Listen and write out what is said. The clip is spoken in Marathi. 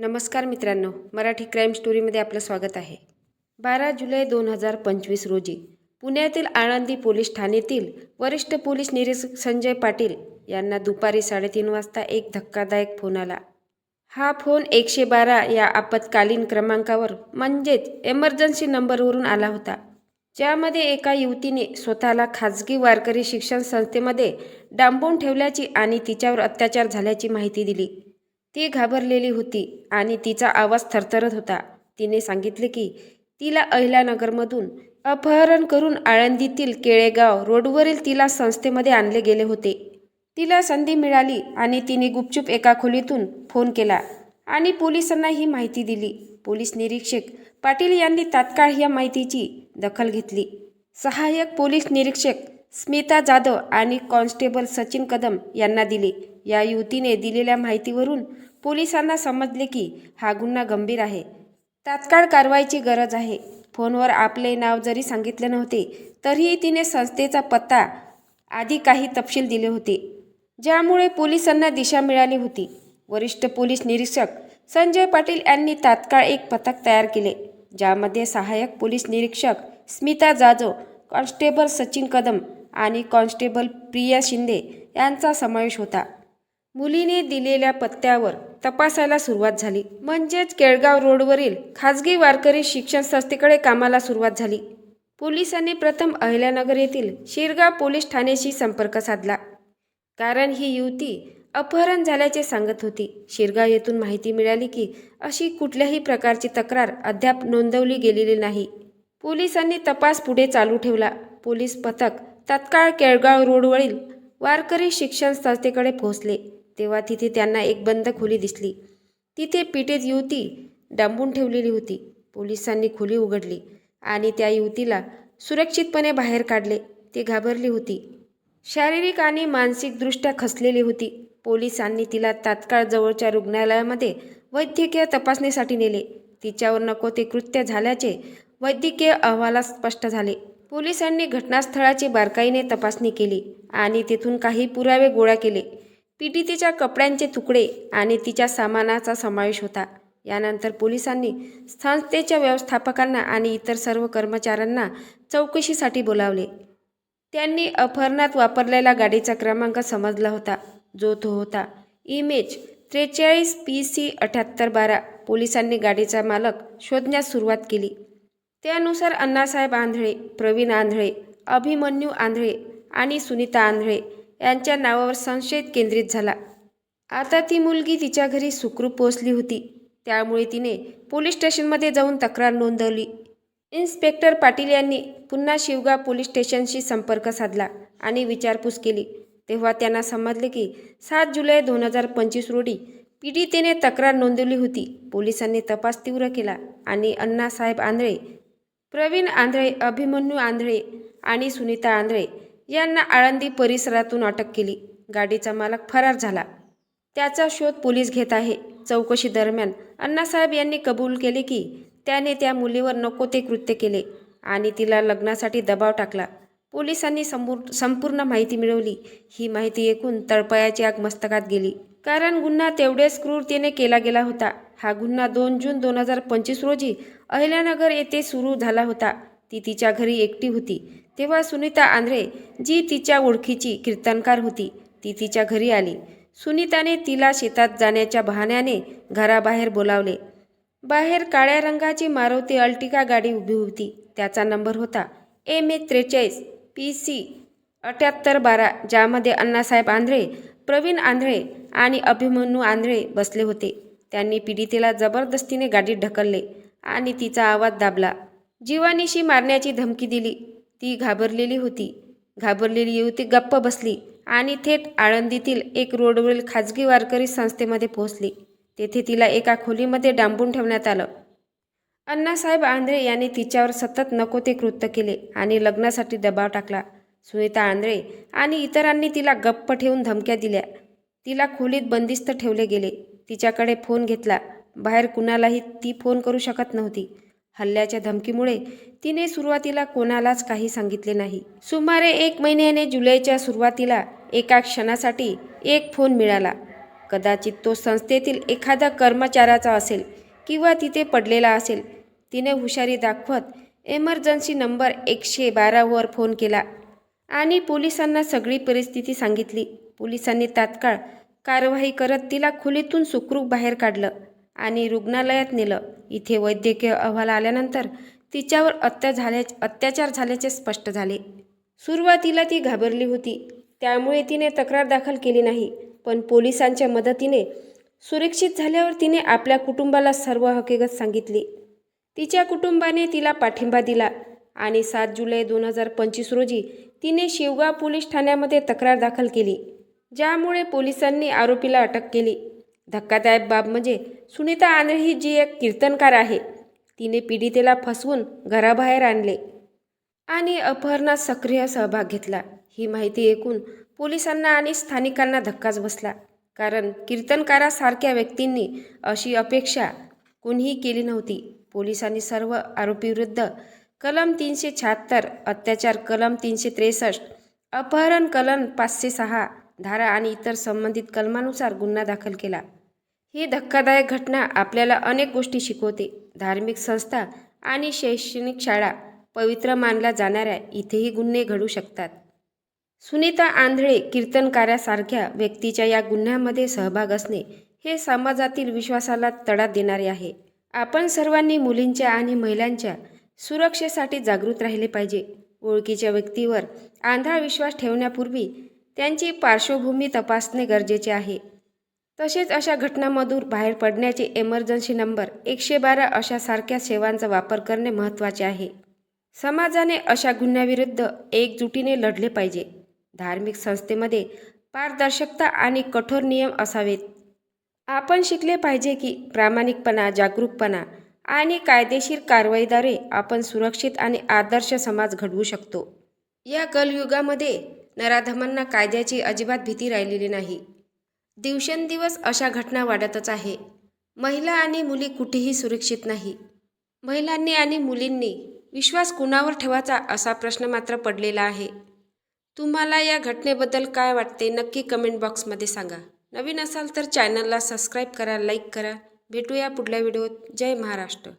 नमस्कार मित्रांनो मराठी क्राईम स्टोरीमध्ये आपलं स्वागत आहे. बारा जुलै दोन हजार पंचवीस रोजी पुण्यातील आळंदी पोलीस ठाण्यातील वरिष्ठ पोलीस निरीक्षक संजय पाटील यांना दुपारी साडेतीन वाजता एक धक्कादायक फोन आला. हा फोन एकशे बारा या आपत्कालीन क्रमांकावर म्हणजेच एमर्जन्सी नंबरवरून आला होता. ज्यामध्ये एका युवतीने स्वतःला खाजगी वारकरी शिक्षण संस्थेमध्ये डांबून ठेवल्याची आणि तिच्यावर अत्याचार झाल्याची माहिती दिली. ती घाबरलेली होती आणि तिचा आवाज थरथरत होता. तिने सांगितले की तिला अहिल्यानगरमधून अपहरण करून आळंदीतील केळेगाव रोडवरील तिला संस्थेमध्ये आणले गेले होते. तिला संधी मिळाली आणि तिने गुपचूप एका खोलीतून फोन केला आणि पोलिसांना ही माहिती दिली. पोलीस निरीक्षक पाटील यांनी तात्काळ या माहितीची दखल घेतली. सहाय्यक पोलीस निरीक्षक स्मिता जाधव आणि कॉन्स्टेबल सचिन कदम यांना दिले. या युवतीने दिलेल्या माहितीवरून पोलिसांना समजले की हा गुन्हा गंभीर आहे. तात्काळ कारवाईची गरज आहे. फोनवर आपले नाव जरी सांगितले नव्हते तरीही तिने संस्थेचा पत्ता आधी काही तपशील दिले होते ज्यामुळे पोलिसांना दिशा मिळाली होती. वरिष्ठ पोलीस निरीक्षक संजय पाटील यांनी तात्काळ एक पथक तयार केले ज्यामध्ये सहाय्यक पोलीस निरीक्षक स्मिता जाजो कॉन्स्टेबल सचिन कदम आणि कॉन्स्टेबल प्रिया शिंदे यांचा समावेश होता. मुलीने दिलेल्या पत्त्यावर तपासायला सुरुवात झाली. म्हणजेच केळगाव रोडवरील खाजगी वारकरी शिक्षण संस्थेकडे कामाला सुरुवात झाली. पोलिसांनी प्रथम अहिल्यानगर येथील शिरगाव पोलीस ठाण्याशी संपर्क साधला. कारण ही युवती अपहरण झाल्याचे सांगत होती. शिरगाव येथून माहिती मिळाली की अशी कुठल्याही प्रकारची तक्रार अद्याप नोंदवली गेलेली नाही. पोलिसांनी तपास पुढे चालू ठेवला. पोलीस पथक तत्काळ केळगाव रोडवरील वारकरी शिक्षण संस्थेकडे पोहोचले. तेव्हा तिथे त्यांना एक बंद खोली दिसली. तिथे पीडित युवती डांबून ठेवलेली होती. पोलिसांनी खोली उघडली आणि त्या युवतीला सुरक्षितपणे बाहेर काढले. ती घाबरली होती. शारीरिक आणि मानसिकदृष्ट्या खसलेली होती. पोलिसांनी तिला तात्काळ जवळच्या रुग्णालयामध्ये वैद्यकीय तपासणीसाठी नेले. तिच्यावर नको ते कृत्य झाल्याचे वैद्यकीय अहवालात स्पष्ट झाले. पोलिसांनी घटनास्थळाची बारकाईने तपासणी केली आणि तिथून काही पुरावे गोळा केले. पीडितेच्या कपड्यांचे तुकडे आणि तिच्या सामानाचा समावेश होता. यानंतर पोलिसांनी संस्थेच्या व्यवस्थापकांना आणि इतर सर्व कर्मचाऱ्यांना चौकशीसाठी बोलावले. त्यांनी अपहरणात वापरलेला गाडीचा क्रमांक समजला होता. जो तो होता. इमेज त्रेचाळीस पी सी अठ्याहत्तर बारा. पोलिसांनी गाडीचा मालक शोधण्यास सुरुवात केली. त्यानुसार अण्णासाहेब आंधळे प्रवीण आंधळे अभिमन्यू आंधळे आणि सुनीता आंधळे यांच्या नावावर संशय केंद्रित झाला. आता ती मुलगी तिच्या घरी सुखरूप पोहोचली होती. त्यामुळे तिने पोलीस स्टेशनमध्ये जाऊन तक्रार नोंदवली. इन्स्पेक्टर पाटील यांनी पुन्हा शिवगाव पोलीस स्टेशनशी संपर्क साधला आणि विचारपूस केली. तेव्हा त्यांना समजले की सात जुलै दोन हजार पंचवीस रोजी पीडितेने तक्रार नोंदवली होती. पोलिसांनी तपास तीव्र केला आणि अण्णासाहेब आंधळे प्रवीण आंधळे अभिमन्यू आंधळे आणि सुनीता आंधळे यांना आळंदी परिसरातून अटक केली. गाडीचा मालक फरार झाला. त्याचा शोध पोलीस घेत आहे. चौकशी दरम्यान अण्णासाहेब यांनी कबूल केले की त्याने त्या मुलीवर नको ते कृत्य केले आणि तिला लग्नासाठी दबाव टाकला. पोलिसांनी संपूर्ण संपूर्ण माहिती मिळवली. ही माहिती ऐकून तळपयाची आग मस्तकात गेली. कारण गुन्हा तेवढेच क्रूरतेने केला गेला होता. हा गुन्हा दोन जून दोन हजार पंचवीस रोजी अहिल्यानगर येथे सुरू झाला होता. ती तिच्या घरी एकटी होती. तेव्हा सुनीता आंध्रे जी तिच्या ओळखीची कीर्तनकार होती ती तिच्या घरी आली. सुनीताने तिला शेतात जाण्याच्या बहाण्याने घराबाहेर बोलावले. बाहेर काळ्या रंगाची मारुती अल्टिका गाडी उभी होती. त्याचा नंबर होता एम ए त्रेचाळीस पी सी अठ्याहत्तर बारा ज्यामध्ये अण्णासाहेब आंध्रे प्रवीण आंधळे आणि अभिमन्यू आंधळे बसले होते. त्यांनी पीडितेला जबरदस्तीने गाडीत ढकलले आणि तिचा आवाज दाबला. जीवानीशी मारण्याची धमकी दिली. ती घाबरलेली होती. घाबरलेली युवती गप्प बसली आणि थेट आळंदीतील एक रोडवरील खाजगी वारकरी संस्थेमध्ये पोहोचली. तेथे तिला एका खोलीमध्ये डांबून ठेवण्यात आलं. अण्णासाहेब आंध्रे यांनी तिच्यावर सतत नको ते कृत्य केले आणि लग्नासाठी दबाव टाकला. सुनीता आंध्रे आणि इतरांनी तिला गप्प ठेवून धमक्या दिल्या. तिला खोलीत बंदिस्त ठेवले गेले. तिच्याकडे फोन घेतला. बाहेर कुणालाही ती फोन करू शकत नव्हती. हल्ल्याच्या धमकीमुळे तिने सुरुवातीला कोणालाच काही सांगितले नाही. सुमारे एक महिन्याने जुलैच्या सुरुवातीला एका क्षणासाठी एक फोन मिळाला. कदाचित तो संस्थेतील एखादा कर्मचाऱ्याचा असेल किंवा तिथे पडलेला असेल. तिने हुशारी दाखवत एमर्जन्सी नंबर एकशे बारावर फोन केला आणि पोलिसांना सगळी परिस्थिती सांगितली. पोलिसांनी तात्काळ कारवाई करत तिला खोलीतून सुखरूप बाहेर काढलं. आणि रुग्णालयात नेलं. इथे वैद्यकीय अहवाल आल्यानंतर तिच्यावर अत्या झाल्या अत्याचार झाल्याचे स्पष्ट झाले. सुरुवातीला ती घाबरली होती. त्यामुळे तिने तक्रार दाखल केली नाही. पण पोलिसांच्या मदतीने सुरक्षित झाल्यावर तिने आपल्या कुटुंबाला सर्व हकीकत सांगितली. तिच्या कुटुंबाने तिला पाठिंबा दिला आणि सात जुलै दोन हजार पंचवीस रोजी तिने शिवगाव पोलीस ठाण्यामध्ये तक्रार दाखल केली ज्यामुळे पोलिसांनी आरोपीला अटक केली. धक्कादायक बाब म्हणजे सुनीता आंध्रे ही जी एक कीर्तनकार आहे तिने पीडितेला फसवून घराबाहेर आणले आणि अपहरणात सक्रिय सहभाग घेतला. ही माहिती ऐकून पोलिसांना आणि स्थानिकांना धक्काच बसला कारण कीर्तनकारासारख्या व्यक्तींनी अशी अपेक्षा कुणीही केली नव्हती. पोलिसांनी सर्व आरोपीविरुद्ध कलम तीनशे शहात्तर अत्याचार कलम तीनशे त्रेसष्ट अपहरण कलम पाचशे सहा धारा आणि इतर संबंधित कलमानुसार गुन्हा दाखल केला. ही धक्कादायक घटना आपल्याला अनेक गोष्टी शिकवते. धार्मिक संस्था आणि शैक्षणिक शाळा पवित्र मानल्या जाणाऱ्या इथेही गुन्हे घडू शकतात. सुनीता आंधळे कीर्तनकारासारख्या व्यक्तीच्या या गुन्ह्यामध्ये सहभाग असणे हे समाजातील विश्वासाला तडा देणारे आहे. आपण सर्वांनी मुलींच्या आणि महिलांच्या सुरक्षेसाठी जागृत राहिले पाहिजे. ओळखीच्या व्यक्तीवर आंधळा विश्वास ठेवण्यापूर्वी त्यांची पार्श्वभूमी तपासणे गरजेचे आहे. तसेच अशा घटनांमधून बाहेर पडण्याचे एमर्जन्सी नंबर एकशे बारा अशा सारख्या सेवांचा वापर करणे महत्त्वाचे आहे. समाजाने अशा गुन्ह्याविरुद्ध एकजुटीने लढले पाहिजे. धार्मिक संस्थेमध्ये पारदर्शकता आणि कठोर नियम असावेत. आपण शिकले पाहिजे की प्रामाणिकपणा जागरूकपणा आणि कायदेशीर कारवाईद्वारे आपण सुरक्षित आणि आदर्श समाज घडवू शकतो. या कलयुगामध्ये नराधमांना कायद्याची अजिबात भीती राहिलेली नाही. दिवसेंदिवस अशा घटना वाढतच आहे. महिला आणि मुली कुठेही सुरक्षित नाही. महिलांनी आणि मुलींनी विश्वास कुणावर ठेवायचा असा प्रश्न मात्र पडलेला आहे. तुम्हाला या घटनेबद्दल काय वाटते नक्की कमेंट बॉक्समध्ये सांगा. नवीन असाल तर चॅनलला सबस्क्राईब करा लाईक करा. भेटूया पुढल्या व्हिडिओत. जय महाराष्ट्र.